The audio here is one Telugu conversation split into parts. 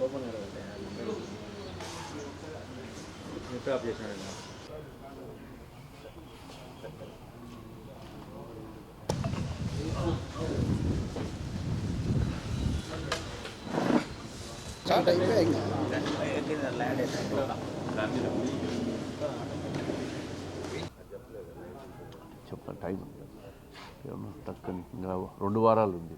ఓపెన్ ఎప్పుడు ఆఫ్ చేసినాడు స్టార్ట్ అయిపోయాయి ఇంకా? చెప్పండి టైం టక్కని రెండు వారాలు ఉంది.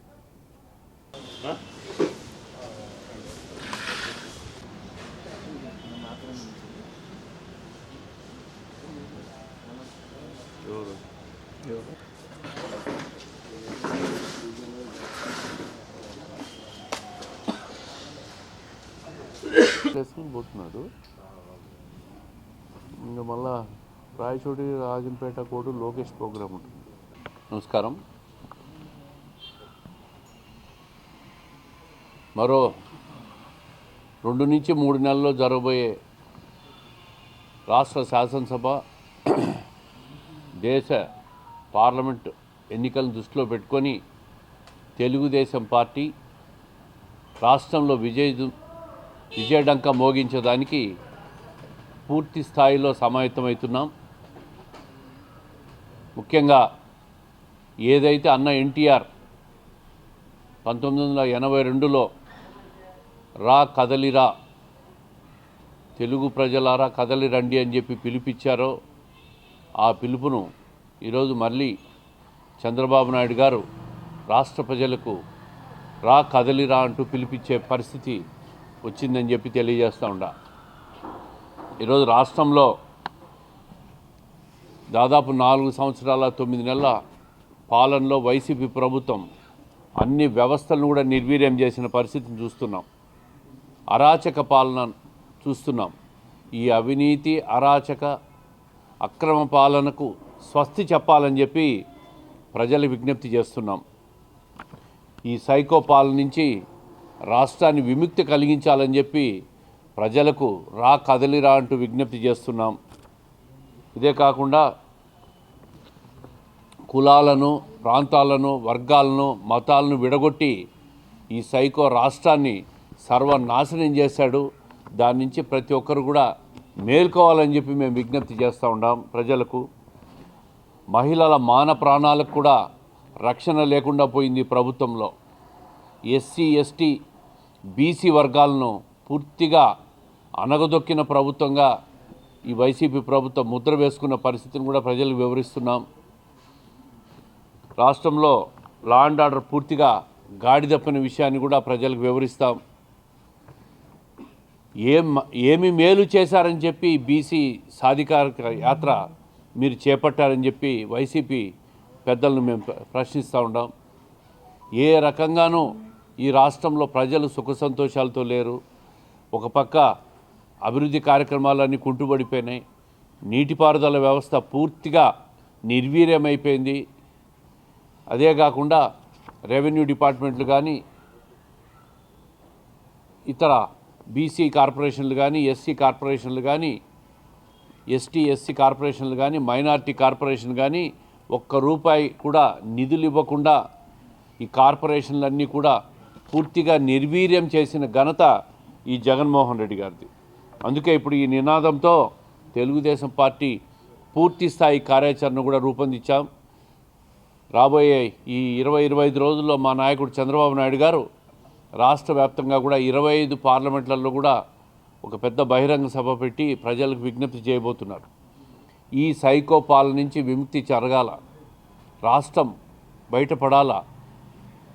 చేసుకుని పోతున్నాడు. ఇంకా మళ్ళా రాయచోటి రాజంపేట కోడు లోకేష్ ప్రోగ్రామ్ ఉంటుంది. నమస్కారం. మరో రెండు నుంచి మూడు నెలల్లో జరగబోయే రాష్ట్ర శాసనసభ దేశ పార్లమెంట్ ఎన్నికలను దృష్టిలో పెట్టుకొని తెలుగుదేశం పార్టీ రాష్ట్రంలో విజయ విజయడంక మోగించడానికి పూర్తి స్థాయిలో సమాయత్తమవుతున్నాం ముఖ్యంగా ఏదైతే అన్న ఎన్టీఆర్ పంతొమ్మిది వందల ఎనభై రెండులో రా కదలిరా తెలుగు ప్రజలారా కదలి రండి అని చెప్పి పిలిపించారో ఆ పిలుపును ఈరోజు మళ్ళీ చంద్రబాబు నాయుడు గారు రాష్ట్ర ప్రజలకు రా కదలిరా అంటూ పిలిపించే పరిస్థితి వచ్చిందని చెప్పి తెలియజేస్తూ ఉండా. ఈరోజు రాష్ట్రంలో దాదాపు నాలుగు సంవత్సరాల తొమ్మిది నెలల పాలనలో వైసీపీ ప్రభుత్వం అన్ని వ్యవస్థలను కూడా నిర్వీర్యం చేసిన పరిస్థితిని చూస్తున్నాం. అరాచక పాలన చూస్తున్నాం. ఈ అవినీతి అరాచక అక్రమ పాలనకు స్వస్తి చెప్పాలని చెప్పి ప్రజలు విజ్ఞప్తి చేస్తున్నాం. ఈ సైకోపాల నుంచి రాష్ట్రాన్ని విముక్తి కలిగించాలని చెప్పి ప్రజలకు రా కదలిరా అంటూ విజ్ఞప్తి చేస్తున్నాం. ఇదే కాకుండా కులాలను ప్రాంతాలను వర్గాలను మతాలను విడగొట్టి ఈ సైకో రాష్ట్రాన్ని సర్వనాశనం చేశాడు. దాని నుంచి ప్రతి ఒక్కరు కూడా మేల్కోవాలని చెప్పి మేము విజ్ఞప్తి చేస్తూ ఉన్నాం ప్రజలకు. మహిళల మాన ప్రాణాలకు కూడా రక్షణ లేకుండా పోయింది ప్రభుత్వంలో. ఎస్సీ ఎస్టీ బీసీ వర్గాలను పూర్తిగా అనగదొక్కిన ప్రభుత్వంగా ఈ వైసీపీ ప్రభుత్వం ముద్ర వేసుకున్న పరిస్థితిని కూడా ప్రజలకు వివరిస్తున్నాం. రాష్ట్రంలో లా అండ్ ఆర్డర్ పూర్తిగా గాడి తప్పిన విషయాన్ని కూడా ప్రజలకు వివరిస్తాం. ఏం ఏమి మేలు చేశారని చెప్పి బీసీ సాధికారిక యాత్ర మీరు చేపట్టారని చెప్పి వైసీపీ పెద్దలను మేము ప్రశ్నిస్తూ ఉన్నాం ఏ రకంగానూ ఈ రాష్ట్రంలో ప్రజలు సుఖ సంతోషాలతో లేరు. ఒక పక్క అభివృద్ధి కార్యక్రమాలన్నీ కుంటుపడిపోయినాయి నీటిపారుదల వ్యవస్థ పూర్తిగా నిర్వీర్యమైపోయింది. అదే కాకుండా రెవెన్యూ డిపార్ట్మెంట్లు కానీ ఇతర బీసీ కార్పొరేషన్లు కానీ ఎస్సీ కార్పొరేషన్లు కానీ ఎస్టీ ఎస్సీ కార్పొరేషన్లు కానీ మైనార్టీ కార్పొరేషన్ కానీ ఒక్క రూపాయి కూడా నిధులు ఇవ్వకుండా ఈ కార్పొరేషన్లన్నీ కూడా పూర్తిగా నిర్వీర్యం చేసిన ఘనత ఈ జగన్మోహన్ రెడ్డి గారిది. అందుకే ఇప్పుడు ఈ నినాదంతో తెలుగుదేశం పార్టీ పూర్తి స్థాయి కార్యాచరణ కూడా రూపొందించాం. రాబోయే ఈ ఇరవై ఇరవై ఐదు రోజుల్లో మా నాయకుడు చంద్రబాబు నాయుడు గారు రాష్ట్ర వ్యాప్తంగా కూడా ఇరవై ఐదు పార్లమెంట్లలో కూడా ఒక పెద్ద బహిరంగ సభ పెట్టి ప్రజలకు విజ్ఞప్తి చేయబోతున్నారు. ఈ సైకోపాల నుంచి విముక్తి జరగాల. రాష్ట్రం బయటపడాలా.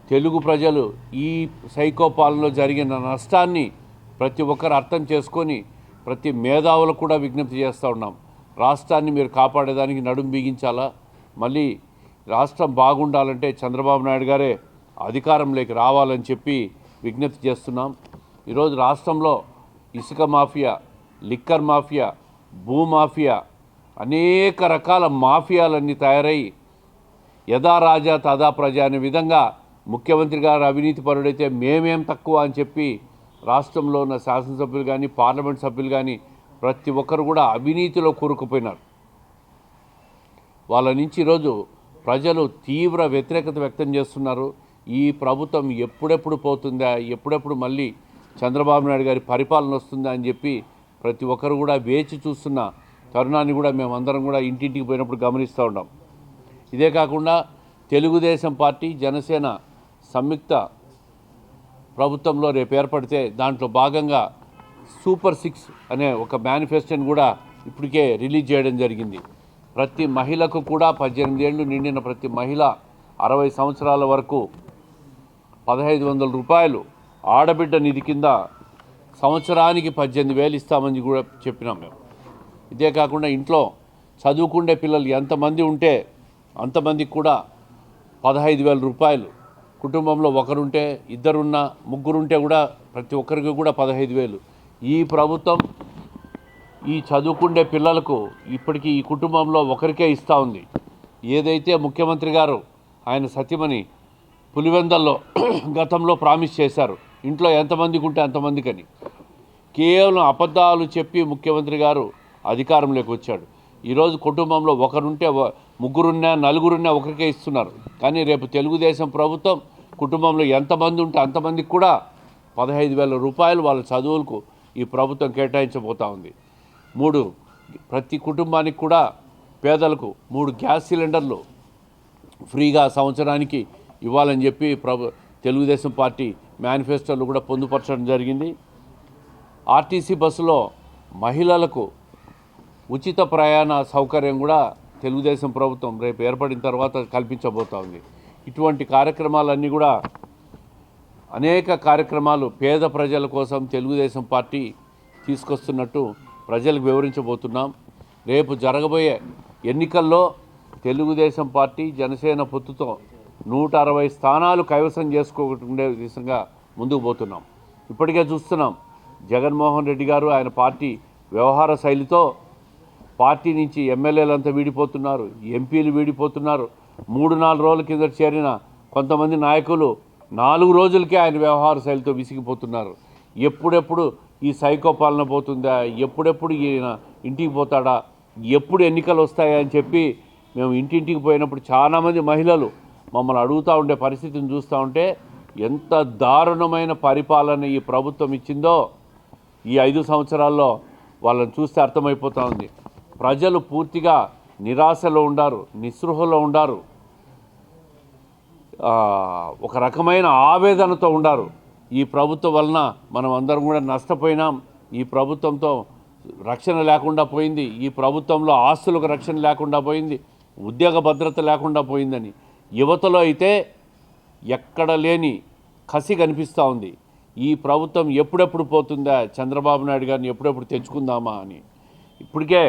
తెలుగు ప్రజలు ఈ సైకోపాలనలో జరిగిన నష్టాన్ని ప్రతి ఒక్కరు అర్థం చేసుకొని ప్రతి మేధావులకు కూడా విజ్ఞప్తి చేస్తూ ఉన్నాం. రాష్ట్రాన్ని మీరు కాపాడేదానికి నడుం బిగించాలా? మళ్ళీ రాష్ట్రం బాగుండాలంటే చంద్రబాబు నాయుడు గారే అధికారంలోకి రావాలని చెప్పి విజ్ఞప్తి చేస్తున్నాం. ఈరోజు రాష్ట్రంలో ఇసుక మాఫియా లిక్కర్ మాఫియా భూమాఫియా అనేక రకాల మాఫియాలన్నీ తయారై యథా రాజా తదా ప్రజ అనే విధంగా ముఖ్యమంత్రి గారు అవినీతి పరుడైతే మేమేం తక్కువ అని చెప్పి రాష్ట్రంలో ఉన్న శాసనసభ్యులు కానీ పార్లమెంట్ సభ్యులు కానీ ప్రతి ఒక్కరు కూడా అవినీతిలో కూరుకుపోయినారు. వాళ్ళ నుంచి ఈరోజు ప్రజలు తీవ్ర వ్యతిరేకత వ్యక్తం చేస్తున్నారు. ఈ ప్రభుత్వం ఎప్పుడెప్పుడు పోతుందా ఎప్పుడెప్పుడు మళ్ళీ చంద్రబాబు నాయుడు గారి పరిపాలన వస్తుందా అని చెప్పి ప్రతి ఒక్కరు కూడా వేచి చూస్తున్న తరుణాన్ని కూడా మేమందరం కూడా ఇంటింటికి పోయినప్పుడు గమనిస్తూ ఉన్నాం. ఇదే కాకుండా తెలుగుదేశం పార్టీ జనసేన సంయుక్త ప్రభుత్వంలో రేపు ఏర్పడితే దాంట్లో భాగంగా సూపర్ సిక్స్ అనే ఒక మేనిఫెస్టోని కూడా ఇప్పటికే రిలీజ్ చేయడం జరిగింది. ప్రతి మహిళకు కూడా పద్దెనిమిది ఏళ్ళు నిండిన ప్రతి మహిళ అరవై సంవత్సరాల వరకు పదహైదు వందల రూపాయలు ఆడబిడ్డ నిధి కింద సంవత్సరానికి పద్దెనిమిది వేలు ఇస్తామని కూడా చెప్పినాం మేము. ఇదే కాకుండా ఇంట్లో చదువుకునే పిల్లలు ఎంతమంది ఉంటే అంతమందికి కూడా పదహైదు వేల రూపాయలు. కుటుంబంలో ఒకరుంటే ఇద్దరున్న ముగ్గురుంటే కూడా ప్రతి ఒక్కరికి కూడా పదహైదు వేలు. ఈ ప్రభుత్వం ఈ చదువుకుండే పిల్లలకు ఇప్పటికీ ఈ కుటుంబంలో ఒకరికే ఇస్తూ ఉంది. ఏదైతే ముఖ్యమంత్రి గారు ఆయన సత్యమని పులివెందల్లో గతంలో ప్రామిస్ చేశారు. ఇంట్లో ఎంతమందికి ఉంటే అంతమందికని. కేవలం అబద్ధాలు చెప్పి ముఖ్యమంత్రి గారు అధికారంలోకి వచ్చాడు. ఈరోజు కుటుంబంలో ఒకరుంటే ముగ్గురున్నా నలుగురున్నా ఒకరికే ఇస్తున్నారు. కానీ రేపు తెలుగుదేశం ప్రభుత్వం కుటుంబంలో ఎంతమంది ఉంటే అంతమందికి కూడా పదహైదు వేల రూపాయలు వాళ్ళ చదువులకు ఈ ప్రభుత్వం కేటాయించబోతా ఉంది. మూడు ప్రతి కుటుంబానికి కూడా పేదలకు మూడు గ్యాస్ సిలిండర్లు ఫ్రీగా సంవత్సరానికి ఇవ్వాలని చెప్పి ప్రభు తెలుగుదేశం పార్టీ మేనిఫెస్టోలు కూడా పొందుపరచడం జరిగింది. ఆర్టీసీ బస్సులో మహిళలకు ఉచిత ప్రయాణ సౌకర్యం కూడా తెలుగుదేశం ప్రభుత్వం రేపు ఏర్పడిన తర్వాత కల్పించబోతా ఉంది ఇటువంటి కార్యక్రమాలన్నీ కూడా అనేక కార్యక్రమాలు పేద ప్రజల కోసం తెలుగుదేశం పార్టీ తీసుకొస్తున్నట్టు ప్రజలకు వివరించబోతున్నాం. రేపు జరగబోయే ఎన్నికల్లో తెలుగుదేశం పార్టీ జనసేన పొత్తుతో నూట అరవై స్థానాలు కైవసం చేసుకోకుండే దిశగా ముందుకు పోతున్నాం. ఇప్పటికే చూస్తున్నాం జగన్మోహన్ రెడ్డి గారు ఆయన పార్టీ వ్యవహార శైలితో పార్టీ నుంచి ఎమ్మెల్యేలంతా వీడిపోతున్నారు ఎంపీలు వీడిపోతున్నారు. మూడు నాలుగు రోజుల కింద చేరిన కొంతమంది నాయకులు నాలుగు రోజులకే ఆయన వ్యవహార శైలితో విసిగిపోతున్నారు. ఎప్పుడెప్పుడు ఈ సైకో పాలన పోతుందా ఎప్పుడెప్పుడు ఈయన ఇంటికి పోతాడా ఎప్పుడు ఎన్నికలు వస్తాయా అని చెప్పి మేము ఇంటింటికి పోయినప్పుడు చాలామంది మహిళలు మమ్మల్ని అడుగుతూ ఉండే పరిస్థితిని చూస్తూ ఉంటే ఎంత దారుణమైన పరిపాలన ఈ ప్రభుత్వం ఇచ్చిందో ఈ ఐదు సంవత్సరాల్లో వాళ్ళని చూస్తే అర్థమైపోతూ ఉంది. ప్రజలు పూర్తిగా నిరాశలో ఉండారు నిస్పృహలో ఉండారు. ఒక రకమైన ఆవేదనతో ఉండారు. ఈ ప్రభుత్వం వలన మనం అందరం కూడా నష్టపోయినాం. ఈ ప్రభుత్వంతో రక్షణ లేకుండా పోయింది. ఈ ప్రభుత్వంలో ఆస్తులకు రక్షణ లేకుండా పోయింది. ఉద్యోగ భద్రత లేకుండా పోయిందని. యువతలో అయితే ఎక్కడ లేని కసి కనిపిస్తూ ఉంది. ఈ ప్రభుత్వం ఎప్పుడెప్పుడు పోతుందా? చంద్రబాబు నాయుడు గారిని ఎప్పుడెప్పుడు తెచ్చుకుందామా అని. ఇప్పటికే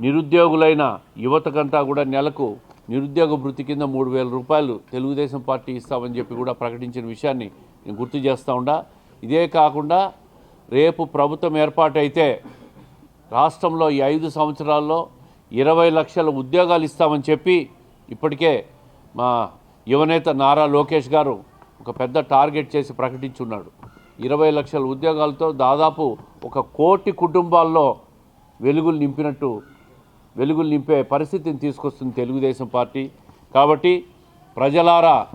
నిరుద్యోగులైన యువతకంతా కూడా నెలకు నిరుద్యోగ వృత్తి కింద మూడు వేల రూపాయలు తెలుగుదేశం పార్టీ ఇస్తామని చెప్పి కూడా ప్రకటించిన విషయాన్ని నేను గుర్తు చేస్తూ ఉండా. ఇదే కాకుండా రేపు ప్రభుత్వం ఏర్పాటైతే రాష్ట్రంలో ఈ ఐదు సంవత్సరాల్లో ఇరవై లక్షల ఉద్యోగాలు ఇస్తామని చెప్పి ఇప్పటికే మా యువనేత నారా లోకేష్ గారు ఒక పెద్ద టార్గెట్ చేసి ప్రకటించున్నాడు. ఇరవై లక్షల ఉద్యోగాలతో దాదాపు ఒక కోటి కుటుంబాల్లో వెలుగులు నింపినట్టు వెలుగులు నింపే పరిస్థితిని తీసుకొస్తుంది తెలుగుదేశం పార్టీ. కాబట్టి ప్రజలారా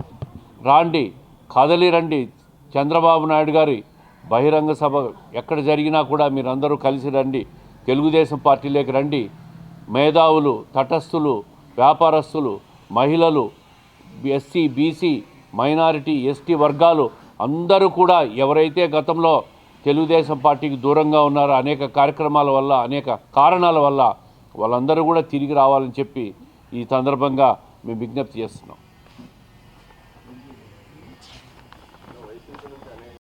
రాండి కదలి రండి. చంద్రబాబు నాయుడు గారి బహిరంగ సభ ఎక్కడ జరిగినా కూడా మీరందరూ కలిసి రండి. తెలుగుదేశం పార్టీలోకి రండి. మేధావులు తటస్థులు వ్యాపారస్తులు మహిళలు ఎస్సీ బీసీ మైనారిటీ ఎస్టీ వర్గాలు అందరూ కూడా ఎవరైతే గతంలో తెలుగుదేశం పార్టీకి దూరంగా ఉన్నారో అనేక కార్యక్రమాల వల్ల అనేక కారణాల వల్ల వాళ్ళందరూ కూడా తిరిగి రావాలని చెప్పి ఈ సందర్భంగా మేము విజ్ఞప్తి చేస్తున్నాం.